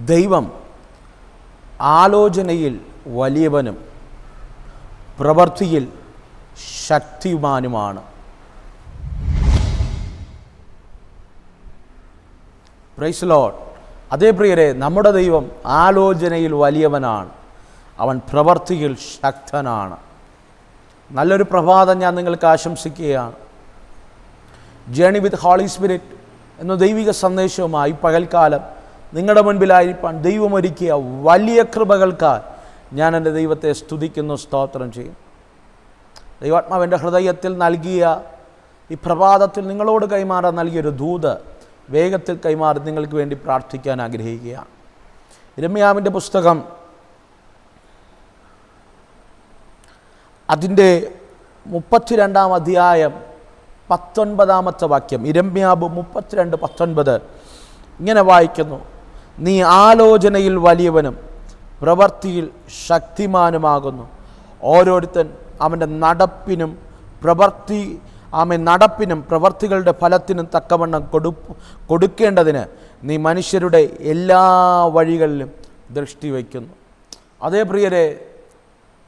ദൈവം ആലോചനയിൽ വലിയവനും പ്രവൃത്തിയിൽ ശക്തിമാനുമാണ്. പ്രൈസ് ലോഡ് അതേ പ്രിയരെ നമ്മുടെ ദൈവം ആലോചനയിൽ വലിയവനാണ്. അവൻ പ്രവർത്തിയിൽ ശക്തനാണ്. നല്ലൊരു പ്രഭാതം ഞാൻ നിങ്ങൾക്ക് ആശംസിക്കുകയാണ്. ജേണി വിത്ത് ഹോളി സ്പിരിറ്റ് എന്ന ദൈവിക സന്ദേശവുമായി പകൽക്കാലം നിങ്ങളുടെ മുൻപിലായിരിക്കാൻ ദൈവമൊരുക്കിയ വലിയ കൃപകൾക്കാൽ ഞാൻ എന്റെ ദൈവത്തെ സ്തുതിക്കുന്നു സ്തോത്രം ചെയ്യും. ദൈവാത്മാവിന്റെ ഹൃദയത്തിൽ നൽകിയ ഈ പ്രഭാതത്തിൽ നിങ്ങളോട് കൈമാറാൻ നൽകിയൊരു ദൂത് വേഗത്തിൽ കൈമാറി നിങ്ങൾക്ക് വേണ്ടി പ്രാർത്ഥിക്കാൻ ആഗ്രഹിക്കുകയാണ്. രമ്യാവിന്റെ പുസ്തകം അതിന്റെ മുപ്പത്തിരണ്ടാം അധ്യായം പത്തൊൻപതാമത്തെ വാക്യം ഇരമ്യാബ് മുപ്പത്തിരണ്ട് പത്തൊൻപത് ഇങ്ങനെ വായിക്കുന്നു. നീ ആലോചനയിൽ വലിയവനും പ്രവൃത്തിയിൽ ശക്തിമാനുമാകുന്നു. ഓരോരുത്തൻ അവന്റെ നടപ്പിനും പ്രവൃത്തി ആമെ നടപ്പിനും പ്രവൃത്തികളുടെ ഫലത്തിനും തക്കവണ്ണം കൊടു കൊടുക്കേണ്ടതിന് നീ മനുഷ്യരുടെ എല്ലാ വഴികളിലും ദൃഷ്ടി വയ്ക്കുന്നു. അതേ പ്രിയരെ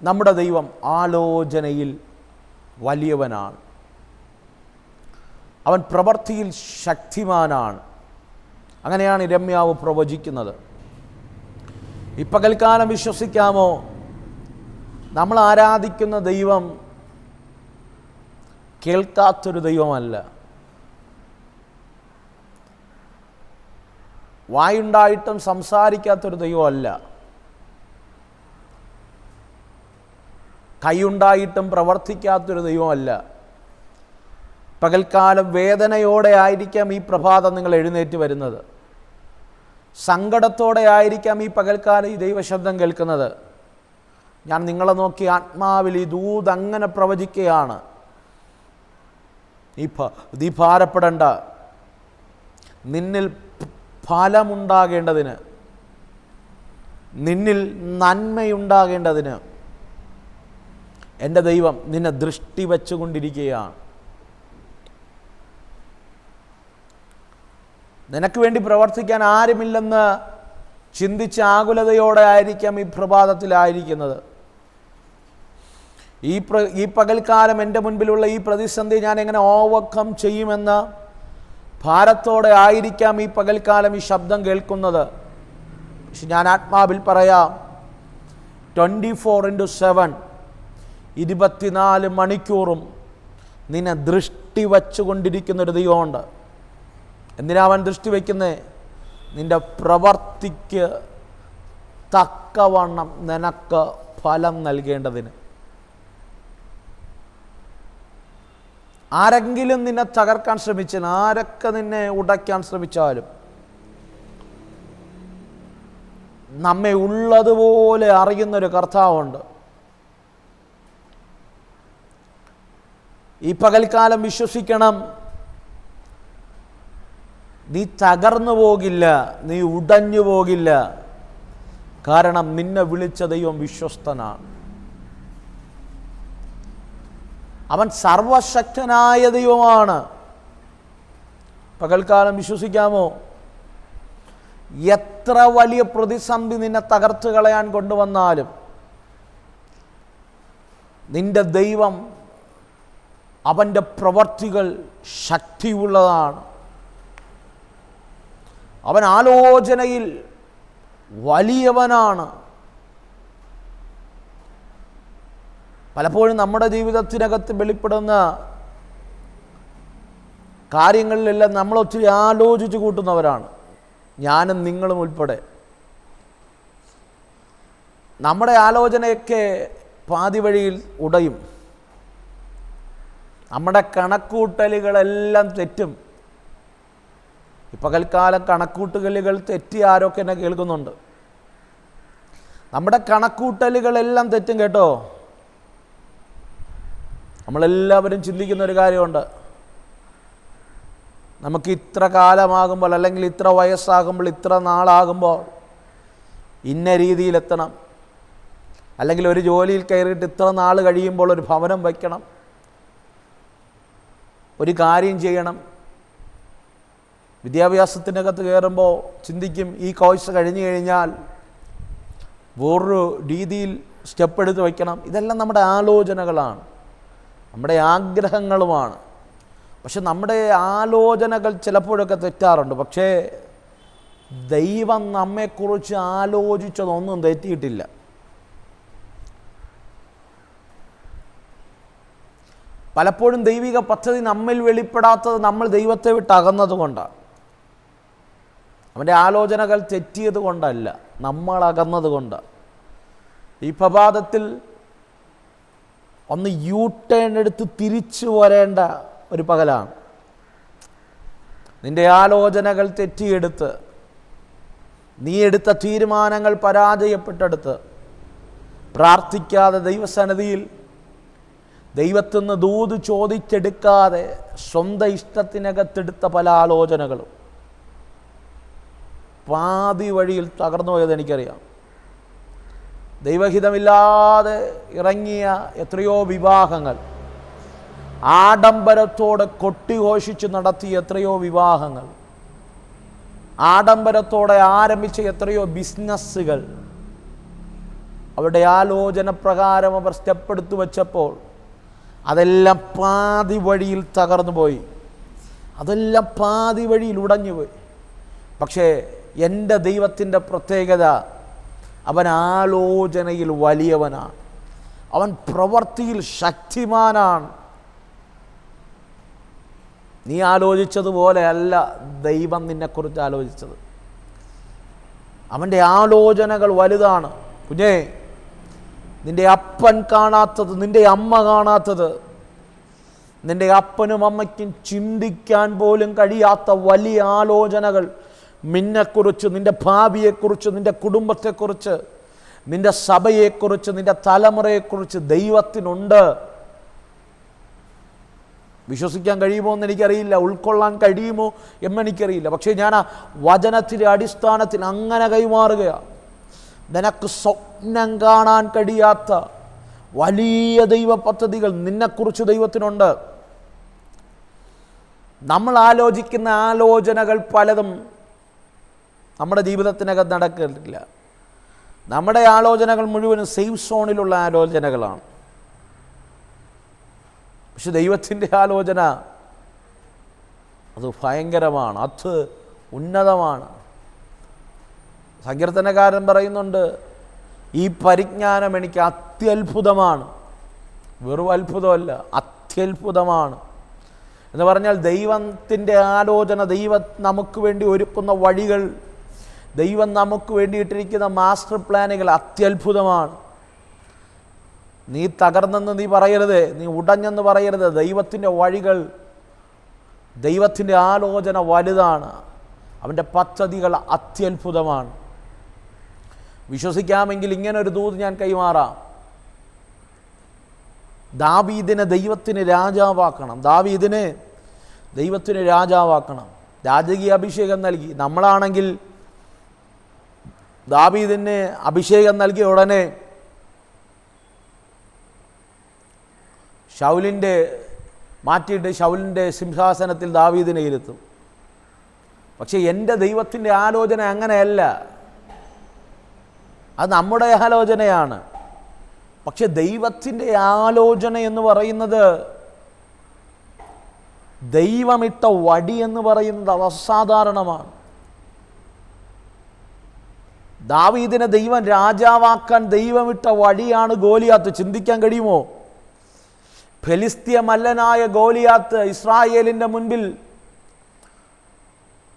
നമ്മുടെ ദൈവം ആലോചനയിൽ വലിയവനാണ്. അവൻ പ്രവൃത്തിയിൽ ശക്തിമാനാണ്. അങ്ങനെയാണ് രമ്യാവ് പ്രവചിക്കുന്നത്. ഇപ്പകൽക്കാലം പകൽക്കാലം വിശ്വസിക്കാമോ? നമ്മൾ ആരാധിക്കുന്ന ദൈവം കേൾക്കാത്തൊരു ദൈവമല്ല. വായുണ്ടായിട്ടും സംസാരിക്കാത്തൊരു ദൈവമല്ല. കൈയുണ്ടായിട്ടും പ്രവർത്തിക്കാത്തൊരു ദൈവമല്ല. പകൽക്കാലം വേദനയോടെ ആയിരിക്കാം ഈ പ്രഭാതം നിങ്ങൾ എഴുന്നേറ്റ് വരുന്നത്. സങ്കടത്തോടെ ആയിരിക്കാം ഈ പകൽക്കാലം ഈ ദൈവശബ്ദം കേൾക്കുന്നത്. ഞാൻ നിങ്ങളെ നോക്കി ആത്മാവിൽ ഈ ദൂത് അങ്ങനെ പ്രവചിക്കുകയാണ് ഈ നീ ഭാരപ്പെടേണ്ട. നിന്നിൽ ഫലമുണ്ടാകേണ്ടതിന് നിന്നിൽ നന്മയുണ്ടാകേണ്ടതിന് എന്റെ ദൈവം നിന്നെ ദൃഷ്ടി വച്ചുകൊണ്ടിരിക്കുകയാണ്. നിനക്ക് വേണ്ടി പ്രവർത്തിക്കാൻ ആരുമില്ലെന്ന് ചിന്തിച്ച ആകുലതയോടെ ആയിരിക്കാം ഈ പ്രഭാതത്തിലായിരിക്കുന്നത്. ഈ പ്ര ഈ പകൽക്കാലം എന്റെ മുൻപിലുള്ള ഈ പ്രതിസന്ധി ഞാൻ എങ്ങനെ ഓവർകം ചെയ്യുമെന്ന് ഭാരത്തോടെ ആയിരിക്കാം ഈ പകൽക്കാലം ഈ ശബ്ദം കേൾക്കുന്നത്. പക്ഷെ ഞാൻ ആത്മാവിൽ പറയാം ട്വന്റി ഫോർ ഇന്റു സെവൻ ഇരുപത്തിനാല് മണിക്കൂറും നിന്നെ ദൃഷ്ടി വച്ചുകൊണ്ടിരിക്കുന്നൊരു ദൈവമുണ്ട്. എന്തിനാ അവൻ ദൃഷ്ടി വയ്ക്കുന്നത് നിന്റെ പ്രവർത്തിക്ക് തക്കവണ്ണം നിനക്ക് ഫലം നൽകേണ്ടതിന്. ആരെങ്കിലും നിന്നെ തകർക്കാൻ ശ്രമിച്ചാൽ ആരൊക്കെ നിന്നെ ഉടയ്ക്കാൻ ശ്രമിച്ചാലും നമ്മെ ഉള്ളതുപോലെ അറിയുന്നൊരു കർത്താവുണ്ട്. ഈ പകൽക്കാലം വിശ്വസിക്കണം. നീ തകർന്നു പോകില്ല നീ ഉടഞ്ഞു പോകില്ല. കാരണം നിന്നെ വിളിച്ച ദൈവം വിശ്വസ്തനാണ്. അവൻ സർവശക്തനായ ദൈവമാണ്. പകൽക്കാലം വിശ്വസിക്കാമോ? എത്ര വലിയ പ്രതിസന്ധി നിന്നെ തകർത്ത് കളയാൻ കൊണ്ടുവന്നാലും നിന്റെ ദൈവം അവന്റെ പ്രവർത്തികൾ ശക്തിയുള്ളതാണ്. അവൻ ആലോചനയിൽ വലിയവനാണ്. പലപ്പോഴും നമ്മുടെ ജീവിതത്തിനകത്ത് വെളിപ്പെടുന്ന കാര്യങ്ങളിലെല്ലാം നമ്മൾ ഒത്തിരി ആലോചിച്ച് കൂട്ടുന്നവരാണ്. ഞാനും നിങ്ങളും ഉൾപ്പെടെ. നമ്മുടെ ആലോചനയൊക്കെ പാതി വഴിയിൽ ഉടയും. നമ്മുടെ കണക്കൂട്ടലുകളെല്ലാം തെറ്റും. പകൽക്കാലം കണക്കൂട്ടുകലുകൾ തെറ്റി ആരൊക്കെ എന്നെ കേൾക്കുന്നുണ്ട്. നമ്മുടെ കണക്കൂട്ടലുകളെല്ലാം തെറ്റും കേട്ടോ. നമ്മളെല്ലാവരും ചിന്തിക്കുന്ന ഒരു കാര്യമുണ്ട്. നമുക്ക് ഇത്ര കാലമാകുമ്പോൾ അല്ലെങ്കിൽ ഇത്ര വയസ്സാകുമ്പോൾ ഇത്ര നാളാകുമ്പോൾ ഇന്ന രീതിയിലെത്തണം. അല്ലെങ്കിൽ ഒരു ജോലിയിൽ കയറിയിട്ട് ഇത്ര നാൾ കഴിയുമ്പോൾ ഒരു ഭവനം വയ്ക്കണം. ഒരു കാര്യം ചെയ്യണം. വിദ്യാഭ്യാസത്തിനകത്ത് കയറുമ്പോൾ ചിന്തിക്കും ഈ കോഴ്സ് കഴിഞ്ഞു കഴിഞ്ഞാൽ വേറൊരു രീതിയിൽ സ്റ്റെപ്പ് എടുത്ത് വയ്ക്കണം. ഇതെല്ലാം നമ്മുടെ ആലോചനകളാണ്. നമ്മുടെ ആഗ്രഹങ്ങളുമാണ്. പക്ഷെ നമ്മുടെ ആലോചനകൾ ചിലപ്പോഴൊക്കെ തെറ്റാറുണ്ട്. പക്ഷേ ദൈവം നമ്മെക്കുറിച്ച് ആലോചിച്ചതൊന്നും തെറ്റിയിട്ടില്ല. പലപ്പോഴും ദൈവിക പദ്ധതി നമ്മിൽ വെളിപ്പെടാത്തത് നമ്മൾ ദൈവത്തെ വിട്ട് അകന്നത് കൊണ്ടാണ് അവന്റെ ആലോചനകൾ തെറ്റിയത് കൊണ്ടല്ല നമ്മളകന്നത് കൊണ്ട്. ഈ പ്രഭാതത്തിൽ ഒന്ന് യൂ ടേൺ എടുത്ത് തിരിച്ചു വരേണ്ട ഒരു പകലാണ്. നിന്റെ ആലോചനകൾ തെറ്റിയെടുത്ത് നീ എടുത്ത തീരുമാനങ്ങൾ പരാജയപ്പെട്ടെടുത്ത് പ്രാർത്ഥിക്കാതെ ദൈവസന്നിധിയിൽ ദൈവത്തിൽ നിന്ന് ദൂത് ചോദിച്ചെടുക്കാതെ സ്വന്തം ഇഷ്ടത്തിനകത്തെടുത്ത പല ആലോചനകളും. പാതി വഴിയിൽ തകർന്നു പോയത് എനിക്കറിയാം. ദൈവഹിതമില്ലാതെ ഇറങ്ങിയ എത്രയോ വിവാഹങ്ങൾ ആഡംബരത്തോടെ കൊട്ടിഘോഷിച്ച് നടത്തിയ എത്രയോ വിവാഹങ്ങൾ ആഡംബരത്തോടെ ആരംഭിച്ച എത്രയോ ബിസിനസ്സുകൾ അവരുടെ ആലോചന പ്രകാരം അവർ സ്റ്റെപ്പ് എടുത്തു വച്ചപ്പോൾ അതെല്ലാം പാതി വഴിയിൽ തകർന്നു പോയി. അതെല്ലാം പാതി വഴിയിൽ ഉടഞ്ഞു പോയി. പക്ഷേ എന്റെ ദൈവത്തിന്റെ പ്രത്യേകത അവൻ ആലോചനയിൽ വലിയവനാണ്. അവൻ പ്രവൃത്തിയിൽ ശക്തിമാനാണ്. നീ ആലോചിച്ചതുപോലെ അല്ല ദൈവം നിന്നെക്കുറിച്ച് ആലോചിച്ചത്. അവന്റെ ആലോചനകൾ വലുതാണ്. കുഞ്ഞേ നിന്റെ അപ്പൻ കാണാത്തത് നിന്റെ അമ്മ കാണാത്തത് നിന്റെ അപ്പനും അമ്മയ്ക്കും ചിന്തിക്കാൻ പോലും കഴിയാത്ത വലിയ ആലോചനകൾ നിന്നെക്കുറിച്ച് നിന്റെ ഭാവിയെക്കുറിച്ച് നിന്റെ കുടുംബത്തെക്കുറിച്ച് നിന്റെ സഭയെക്കുറിച്ച് നിന്റെ തലമുറയെക്കുറിച്ച് ദൈവത്തിനുണ്ട്. വിശ്വസിക്കാൻ കഴിയുമോ എന്ന് എനിക്കറിയില്ല. ഉൾക്കൊള്ളാൻ കഴിയുമോ എന്നെനിക്കറിയില്ല പക്ഷേ ഞാൻ ആ വചനത്തിന്റെ അടിസ്ഥാനത്തിൽ അങ്ങനെ കൈമാറുകയാണ്. നിനക്ക് സ്വപ്നം കാണാൻ കഴിയാത്ത വലിയ ദൈവ പദ്ധതികൾ നിന്നെക്കുറിച്ച് ദൈവത്തിനുണ്ട്. നമ്മൾ ആലോചിക്കുന്ന ആലോചനകൾ പലതും നമ്മുടെ ജീവിതത്തിനകത്ത് നടക്കില്ല നമ്മുടെ ആലോചനകൾ മുഴുവനും സേഫ് സോണിലുള്ള ആലോചനകളാണ്. പക്ഷെ ദൈവത്തിന്റെ ആലോചന അത് ഭയങ്കരമാണ് അത് ഉന്നതമാണ്. സങ്കീർത്തനകാരൻ പറയുന്നുണ്ട് ഈ പരിജ്ഞാനം എനിക്ക് അത്യത്ഭുതമാണ്. വെറും അത്ഭുതമല്ല അത്യത്ഭുതമാണ്. എന്ന് പറഞ്ഞാൽ ദൈവത്തിന്റെ ആലോചന ദൈവം നമുക്ക് വേണ്ടി ഒരുക്കുന്ന വഴികൾ ദൈവം നമുക്ക് വേണ്ടിയിട്ടിരിക്കുന്ന മാസ്റ്റർ പ്ലാനുകൾ അത്യത്ഭുതമാണ്. നീ തകർന്നെന്ന് നീ പറയരുത് നീ ഉടഞ്ഞെന്ന് പറയരുത്. ദൈവത്തിന്റെ വഴികൾ ദൈവത്തിന്റെ ആലോചന വലുതാണ്. അവന്റെ പദ്ധതികൾ അത്യത്ഭുതമാണ്. വിശ്വസിക്കാമെങ്കിൽ ഇങ്ങനൊരു ദൂത് ഞാൻ കൈമാറാം. ദാവീദിനെ ദൈവത്തിന് രാജാവാക്കണം. ദാവീദിനെ ദൈവത്തിന് രാജാവാക്കണം. രാജകീയ അഭിഷേകം നൽകി. നമ്മളാണെങ്കിൽ ദാവീദിന് അഭിഷേകം നൽകിയ ഉടനെ ഷൗലിന്റെ മാറ്റിയിട്ട് ഷൗലിന്റെ സിംഹാസനത്തിൽ ദാവീദിനെ ഇരുത്തും. പക്ഷേ എന്റെ ദൈവത്തിന്റെ ആലോചന അങ്ങനെയല്ല. അത് നമ്മുടെ ആലോചനയാണ്. പക്ഷെ ദൈവത്തിന്റെ ആലോചന എന്ന് പറയുന്നത് ദൈവമിട്ട വടി എന്ന് പറയുന്നത് അസാധാരണമാണ്. ദാവീദിനെ ദൈവം രാജാവാക്കാൻ ദൈവമിട്ട വഴിയാണ് ഗോലിയാത്ത്. ചിന്തിക്കാൻ കഴിയുമോ? ഫെലിസ്തീയ മല്ലനായ ഗോലിയാത്ത് ഇസ്രായേലിന്റെ മുൻപിൽ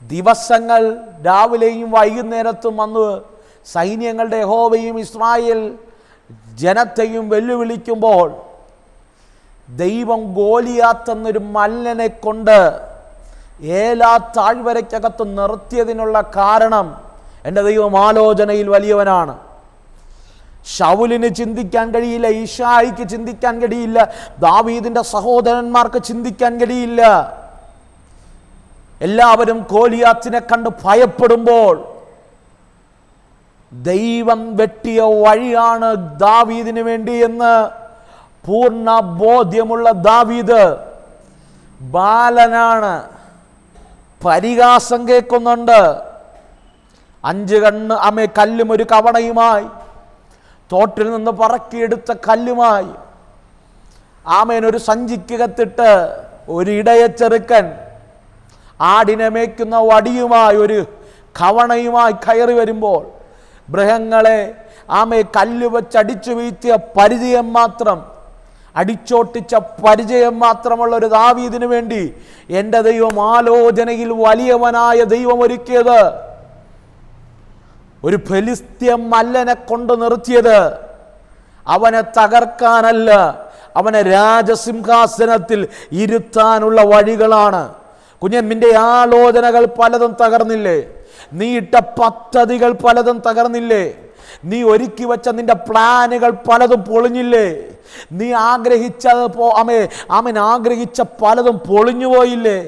ദിവസങ്ങൾ രാവിലെയും വൈകുന്നേരത്തും വന്ന് സൈന്യങ്ങളുടെ യഹോവയും ഇസ്രായേൽ ജനത്തെയും വെല്ലുവിളിക്കുമ്പോൾ ദൈവം ഗോലിയാത്ത് എന്നൊരു മല്ലനെ കൊണ്ട് ഏലാ താഴ്വരയ്ക്കകത്ത് നിർത്തിയതിനുള്ള കാരണം എന്റെ ദൈവം ആലോചനയിൽ വലിയവനാണ്. ഷൗലിന് ചിന്തിക്കാൻ കഴിയില്ല ഈഷായിക്ക് ചിന്തിക്കാൻ കഴിയില്ല ദാവീദിന്റെ സഹോദരന്മാർക്ക് ചിന്തിക്കാൻ കഴിയില്ല. എല്ലാവരും കോലിയാത്തിനെ കണ്ട് ഭയപ്പെടുമ്പോൾ ദൈവം വെട്ടിയ വഴിയാണ് ദാവീദിന് വേണ്ടി എന്ന് പൂർണ ബോധ്യമുള്ള ദാവീദ് ബാലനാണ്. പരിഹാസം കേൾക്കുന്നുണ്ട്. അഞ്ച് കണ്ണ് അമ്മേ കല്ലും ഒരു കവണയുമായി. തോട്ടിൽ നിന്ന് പറക്കിയെടുത്ത കല്ലുമായി. ആമേൻ ഒരു സഞ്ചിക്കകത്തിട്ട് ഒരു ഇടയ ചെറുക്കൻ ആടിനെ മേയ്ക്കുന്ന വടിയുമായി ഒരു കവണയുമായി കയറി വരുമ്പോൾ മൃഗങ്ങളെ ആമയെ കല്ല് വെച്ചടിച്ചു വീഴ്ത്തിയ പരിചയം മാത്രം അടിച്ചോട്ടിച്ച പരിചയം മാത്രമുള്ള ഒരു ദാവീദിനു വേണ്ടി എന്റെ ദൈവം ആലോചനയിൽ വലിയവനായ ദൈവം ഒരുക്കിയത് ഒരു ഫെലിസ്ത്യ മല്ലനെ കൊണ്ട് നിർത്തിയത്. അവനെ തകർക്കാനല്ല അവനെ രാജസിംഹാസനത്തിൽ ഇരുത്താനുള്ള വഴികളാണ്. കുഞ്ഞൻ നിന്റെ ആലോചനകൾ പലതും തകർന്നില്ലേ? നീ ഇട്ട പദ്ധതികൾ പലതും തകർന്നില്ലേ? നീ ഒരുക്കി വെച്ച നിന്റെ പ്ലാനുകൾ പലതും പൊളിഞ്ഞില്ലേ? നീ ആഗ്രഹിച്ചത് പോ അമേ അമൻ ആഗ്രഹിച്ച പലതും പൊളിഞ്ഞു പോയില്ലേ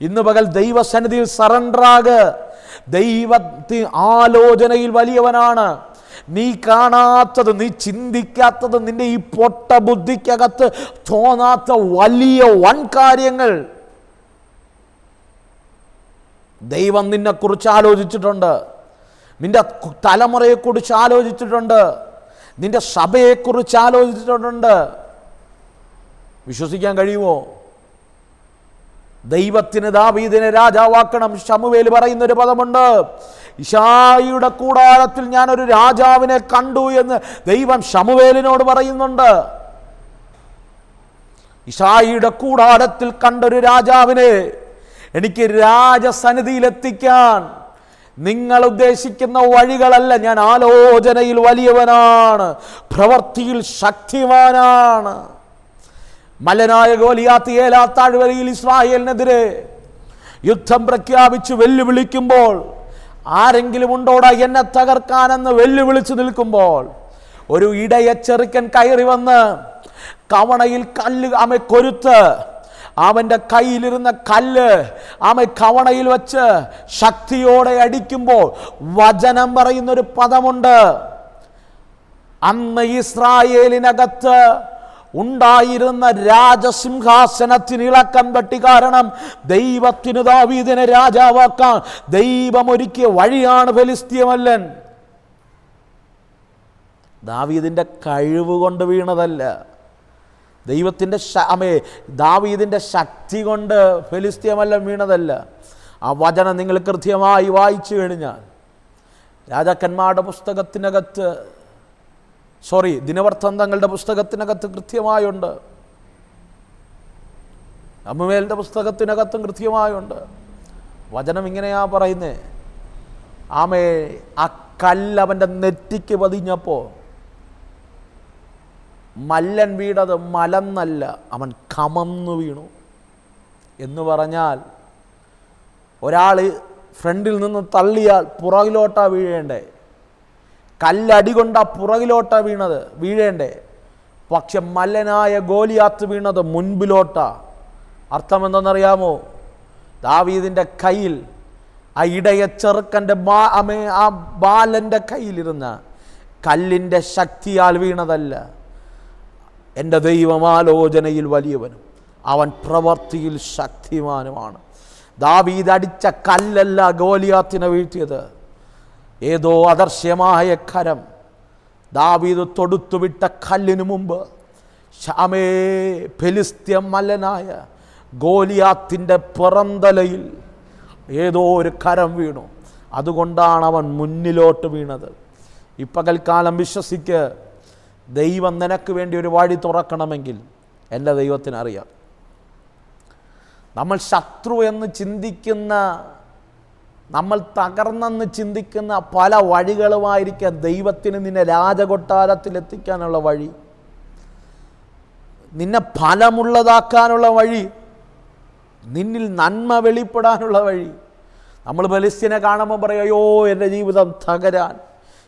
ഇന്ന് പകൽ ദൈവസന്നിധിയിൽ സറണ്ടറാക് ദൈവത്തി ആലോചനയിൽ വലിയവനാണ്. നീ കാണാത്തത് നീ ചിന്തിക്കാത്തത് നിന്റെ ഈ പൊട്ട ബുദ്ധിക്കകത്ത് തോന്നാത്ത വലിയ വൻ കാര്യങ്ങൾ ദൈവം നിന്നെക്കുറിച്ച് ആലോചിച്ചിട്ടുണ്ട്. നിന്റെ തലമുറയെക്കുറിച്ച് ആലോചിച്ചിട്ടുണ്ട്. നിന്റെ സഭയെക്കുറിച്ച് ആലോചിച്ചിട്ടുണ്ട്. വിശ്വസിക്കാൻ കഴിയുമോ? ദൈവത്തിന് ദാവീദിനെ രാജാവാക്കണം. ഷമുവേൽ പറയുന്ന ഒരു പദമുണ്ട്. ഇഷായിയുടെ കൂടാരത്തിൽ ഞാൻ ഒരു രാജാവിനെ കണ്ടു എന്ന് ദൈവം ഷമുവേലിനോട് പറയുന്നുണ്ട്. ഇഷായിയുടെ കൂടാരത്തിൽ കണ്ടൊരു രാജാവിനെ എനിക്ക് രാജസന്നിധിയിലെത്തിക്കാൻ നിങ്ങൾ ഉദ്ദേശിക്കുന്ന വഴികളല്ല. ഞാൻ ആലോചനയിൽ വലിയവനാണ്. പ്രവൃത്തിയിൽ ശക്തിമാനാണ്. മലനായ ഗോലിയാത്ത് ഏലാ താഴ്വരയിൽ ഇസ്രായേലിനെതിരെ യുദ്ധം പ്രഖ്യാപിച്ച് വെല്ലുവിളിക്കുമ്പോൾ ആരെങ്കിലും ഉണ്ടോടാ എന്നെ തകർക്കാനെന്ന് വെല്ലുവിളിച്ച് നിൽക്കുമ്പോൾ ഒരു ഇടയ ചെറുക്കൻ കയറി വന്ന് കവണയിൽ കല്ല് അമ്മ കൊരുത്ത് അവന്റെ കയ്യിലിരുന്ന കല്ല് അമ്മ കവണയിൽ വച്ച് ശക്തിയോടെ അടിക്കുമ്പോൾ വചനം പറയുന്നൊരു പദമുണ്ട്. അന്ന് ഇസ്രായേലിനകത്ത് ഉണ്ടായിരുന്ന രാജസിംഹാസനത്തിന് ഇളക്കം തട്ടി കാരണം ദൈവത്തിന് ദാവീദിനെ രാജാവാക്കാൻ ദൈവം ഒരുക്കിയ വഴിയാണ് ഫലിസ്തീയമല്ലൻ ദാവീദിന്റെ കഴിവ് കൊണ്ട് വീണതല്ല. ദൈവത്തിന്റെ അമേ ദാവീദിന്റെ ശക്തി കൊണ്ട് ഫെലിസ്തീയമല്ല വീണതല്ല. ആ വചനം നിങ്ങൾ കൃത്യമായി വായിച്ചു കഴിഞ്ഞാൽ രാജാക്കന്മാരുടെ പുസ്തകത്തിനകത്ത് സോറി ദിനവൃത്തന്തങ്ങളുടെ പുസ്തകത്തിനകത്ത് കൃത്യമായുണ്ട്. അമ്മുമേലിന്റെ പുസ്തകത്തിനകത്തും കൃത്യമായുണ്ട്. വചനം ഇങ്ങനെയാ പറയുന്നേ. ആമേ ആ കല്ല് അവന്റെ നെറ്റിക്ക് പതിഞ്ഞപ്പോൾ മല്ലൻ വീണത് മലന്നല്ല അവൻ കമന്നു വീണു. എന്ന് പറഞ്ഞാൽ ഒരാൾ ഫ്രണ്ടിൽ നിന്ന് തള്ളിയാൽ പുറകിലോട്ടാ വീഴേണ്ടേ. കല്ലടി കൊണ്ടാ പുറകിലോട്ട വീണത് വീഴേണ്ടേ? പക്ഷെ മല്ലനായ ഗോലിയാത്ത് വീണത് മുൻപിലോട്ട. അർത്ഥം എന്തെന്നറിയാമോ ദാവീദിന്റെ കയ്യിൽ ആ ഇടയ ചെറുക്കന്റെ ബാ അമേ ആ ബാലന്റെ കയ്യിലിരുന്ന കല്ലിന്റെ ശക്തിയാൽ വീണതല്ല. എന്റെ ദൈവമാലോചനയിൽ വലിയവനും അവൻ പ്രവർത്തിയിൽ ശക്തിമാനുമാണ്. ദാവീദ് അടിച്ച കല്ലല്ല ഗോലിയാത്തിനെ വീഴ്ത്തിയത്. ഏതോ അദർശ്യമായ കരം ദാവീദ് തൊടുത്തുവിട്ട കല്ലിനു മുമ്പ് ഷാമേ ഫെലിസ്ത്യ മല്ലനായ ഗോലിയാത്തിന്റെ പുറന്തലയിൽ ഏതോ ഒരു കരം വീണു. അതുകൊണ്ടാണ് അവൻ മുന്നിലോട്ട് വീണത്. ഇപ്പകൽക്കാലം വിശ്വസിക്ക് ദൈവം നിനക്ക് വേണ്ടി ഒരു വഴി തുറക്കണമെങ്കിൽ എന്റെ ദൈവത്തിനറിയാം. നമ്മൾ ശത്രു എന്ന് ചിന്തിക്കുന്ന നമ്മൾ തകർന്നെന്ന് ചിന്തിക്കുന്ന പല വഴികളുമായിരിക്കാം ദൈവത്തിന് നിന്നെ രാജകൊട്ടാരത്തിൽ എത്തിക്കാനുള്ള വഴി. നിന്നെ ഫലമുള്ളതാക്കാനുള്ള വഴി. നിന്നിൽ നന്മ വെളിപ്പെടാനുള്ള വഴി. നമ്മൾ ബലിസ്തീനെ കാണുമ്പോൾ പറയോ എന്റെ ജീവിതം തകരാൻ.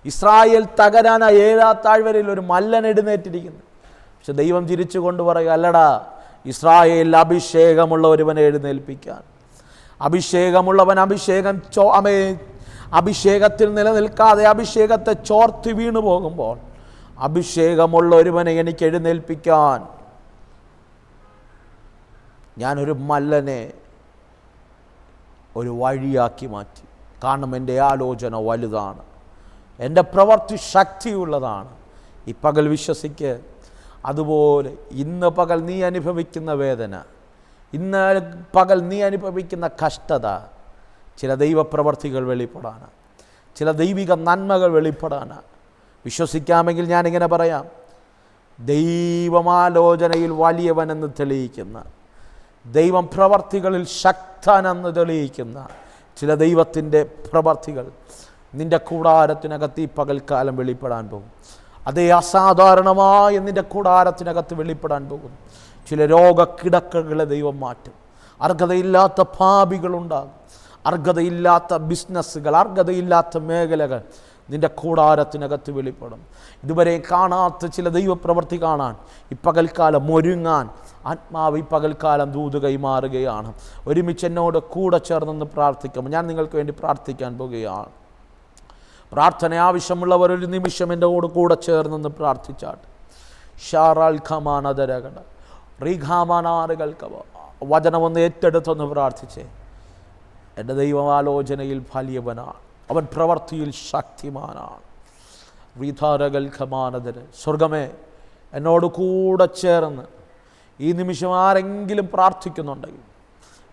ഇസ്രായേൽ തകരാൻ ആ ഏഴാ താഴ്വരയിൽ ഒരു മല്ലൻ എഴുന്നേറ്റിരിക്കുന്നു. പക്ഷെ ദൈവം ചിരിച്ചു കൊണ്ട് പറയുക അല്ലടാ ഇസ്രായേൽ അഭിഷേകമുള്ള ഒരുവനെ എഴുന്നേൽപ്പിക്കാൻ. അഭിഷേകമുള്ളവൻ അഭിഷേകം ചോ അമേ അഭിഷേകത്തിൽ നിലനിൽക്കാതെ അഭിഷേകത്തെ ചോർത്തി വീണു പോകുമ്പോൾ അഭിഷേകമുള്ള ഒരുവനെ എനിക്ക് എഴുന്നേൽപ്പിക്കാൻ. ഞാനൊരു മല്ലനെ ഒരു വഴിയാക്കി മാറ്റി. കാരണം എന്റെ ആലോചന വലുതാണ്. എന്റെ പ്രവൃത്തി ശക്തിയുള്ളതാണ്. ഈ പകൽ വിശ്വസിക്ക്. അതുപോലെ ഇന്ന് പകൽ നീ അനുഭവിക്കുന്ന വേദന. ഇന്ന് പകൽ നീ അനുഭവിക്കുന്ന കഷ്ടത ചില ദൈവപ്രവർത്തികൾ വെളിപ്പെടാനാണ് ചില ദൈവിക നന്മകൾ വെളിപ്പെടാനാണ് വിശ്വസിക്കാമെങ്കിൽ ഞാനിങ്ങനെ പറയാം. ദൈവമാലോചനയിൽ വലിയവനെന്ന് തെളിയിക്കുന്ന ദൈവം പ്രവർത്തികളിൽ ശക്തനെന്ന് തെളിയിക്കുന്ന ചില ദൈവത്തിന്റെ പ്രവർത്തികൾ നിന്റെ കൂടാരത്തിനകത്ത് ഈ പകൽക്കാലം വെളിപ്പെടാൻ പോകും. അതേ അസാധാരണമായ നിന്റെ കൂടാരത്തിനകത്ത് വെളിപ്പെടാൻ പോകും. ചില രോഗക്കിടക്കകളെ ദൈവം മാറ്റും. അർഹതയില്ലാത്ത ഭാവികളുണ്ടാകും. അർഹതയില്ലാത്ത ബിസിനസ്സുകൾ അർഹതയില്ലാത്ത മേഖലകൾ നിന്റെ കൂടാരത്തിനകത്ത് വെളിപ്പെടും. ഇതുവരെ കാണാത്ത ചില ദൈവപ്രവൃത്തി കാണാൻ ഈ പകൽക്കാലം ഒരുങ്ങാൻ ആത്മാവ് ഈ പകൽക്കാലം ദൂത് കൈമാറുകയാണ്. ഒരുമിച്ച് എന്നോട് കൂടെ ചേർന്നെന്ന് പ്രാർത്ഥിക്കും ഞാൻ നിങ്ങൾക്ക് വേണ്ടി പ്രാർത്ഥിക്കാൻ പോകുകയാണ്. പ്രാർത്ഥന ആവശ്യമുള്ളവർ ഒരു നിമിഷം എന്റെ കൂടെ കൂടെ ചേർന്നെന്ന് പ്രാർത്ഥിച്ചാട്ട്. ഷാറാൽ ഖമാനതരകട റീഖാമാനാറുകൾക്ക് വചനമൊന്ന് ഏറ്റെടുത്തൊന്ന് പ്രാർത്ഥിച്ചേ. എന്റെ ദൈവമാലോചനയിൽ ഫലിയവനാണ്. അവൻ പ്രവൃത്തിയിൽ ശക്തിമാനാണ്. വിധാരകൽ ഖമാനതര് സ്വർഗമേ എന്നോട് കൂടെ ചേർന്ന് ഈ നിമിഷം ആരെങ്കിലും പ്രാർത്ഥിക്കുന്നുണ്ടെങ്കിൽ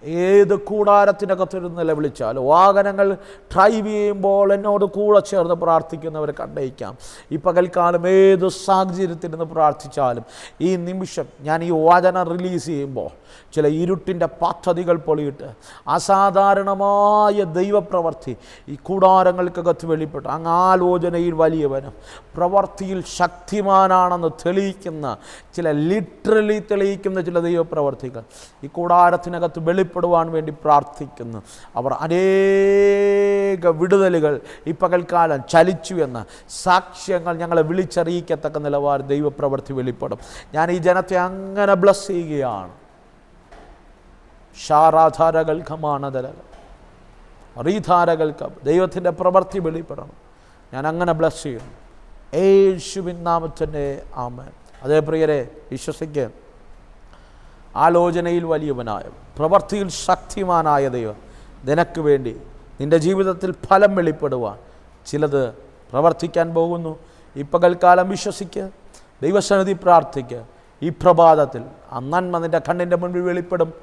ഏത് കൂടാരത്തിനകത്തിരുന്ന് നിലവിളിച്ചാൽ വാഹനങ്ങൾ ഡ്രൈവ് ചെയ്യുമ്പോൾ എന്നോട് കൂടെ ചേർന്ന് പ്രാർത്ഥിക്കുന്നവരെ കണ്ടയിക്കാം ഈ പകൽക്കാലം ഏത് സാഹചര്യത്തിരുന്ന് പ്രാർത്ഥിച്ചാലും ഈ നിമിഷം ഞാൻ ഈ വാചന റിലീസ് ചെയ്യുമ്പോൾ ചില ഇരുട്ടിന്റെ പദ്ധതികൾ പൊളിയിട്ട് അസാധാരണമായ ദൈവപ്രവർത്തി ഈ കൂടാരങ്ങൾക്കകത്ത് വെളിപ്പെട്ടു. അങ്ങ് ആലോചനയിൽ വലിയവനും പ്രവർത്തിയിൽ ശക്തിമാനാണെന്ന് തെളിയിക്കുന്ന ചില ലിറ്ററലി തെളിയിക്കുന്ന ചില ദൈവപ്രവർത്തികൾ ഈ കൂടാരത്തിനകത്ത് വെളിപ്പെടുവാൻ വേണ്ടി പ്രാർത്ഥിക്കുന്നു. അവർ അനേക വിടുതലുകൾ ഈ പകൽക്കാലം ചലിച്ചു എന്ന സാക്ഷ്യങ്ങൾ ഞങ്ങളെ വിളിച്ചറിയിക്കത്തക്ക നിലവാരം ദൈവപ്രവൃത്തി വെളിപ്പെടും. ഞാൻ ഈ ജനത്തെ അങ്ങനെ ബ്ലസ് ചെയ്യുകയാണ്. ഷാറാധാരകൾ ഖമാനതരകൾ റീധാരകൾക്ക് ദൈവത്തിന്റെ പ്രവൃത്തി വെളിപ്പെടണം. ഞാൻ അങ്ങനെ ബ്ലസ് ചെയ്യുന്നു. യേശുവിൻ നാമത്തിന്റെ ആമ അതേ പ്രിയരെ വിശ്വസിക്കുക ആലോചനയിൽ വലിയവനായ പ്രവൃത്തിയിൽ ശക്തിമാനായ ദൈവം നിനക്ക് വേണ്ടി നിന്റെ ജീവിതത്തിൽ ഫലം വെളിപ്പെടുവാൻ ചിലത് പ്രവർത്തിക്കാൻ പോകുന്നു. ഈ പകൽക്കാലം വിശ്വസിക്കുക ദൈവസന്നിധി പ്രാർത്ഥിക്കുക ഈ പ്രഭാതത്തിൽ ആ നന്മ നിന്റെ കണ്ണിന്റെ മുൻപിൽ വെളിപ്പെടും.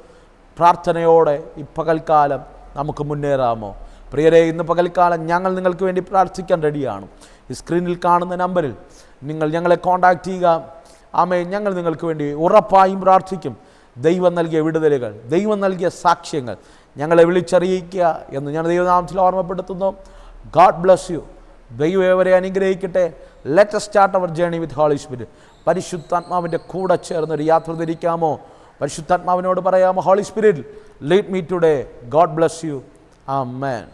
പ്രാർത്ഥനയോടെ ഈ പകൽക്കാലം നമുക്ക് മുന്നേറാമോ? പ്രിയരെ ഇന്ന് പകൽക്കാലം ഞങ്ങൾ നിങ്ങൾക്ക് വേണ്ടി പ്രാർത്ഥിക്കാൻ റെഡിയാണ്. ഈ സ്ക്രീനിൽ കാണുന്ന നമ്പറിൽ നിങ്ങൾ ഞങ്ങളെ കോൺടാക്റ്റ് ചെയ്യുക. ആമേ ഞങ്ങൾ നിങ്ങൾക്ക് വേണ്ടി ഉറപ്പായും പ്രാർത്ഥിക്കും. ദൈവം നൽകിയ വിടുതലുകൾ ദൈവം നൽകിയ സാക്ഷ്യങ്ങൾ ഞങ്ങളെ വിളിച്ചറിയിക്കുക എന്ന് ഞാൻ ദൈവനാമത്തിൽ ഓർമ്മപ്പെടുത്തുന്നു. ഗാഡ് ബ്ലസ് യു ദൈവം ഏവരെ അനുഗ്രഹിക്കട്ടെ. Let start our journey with Holy Spirit പരിശുദ്ധാത്മാവിന്റെ കൂടെ ചേർന്നൊരു യാത്ര തിരിക്കാമോ? പരിശുദ്ധാത്മാവിനോട് പറയാമോ Holy Spirit lead me today God bless you amen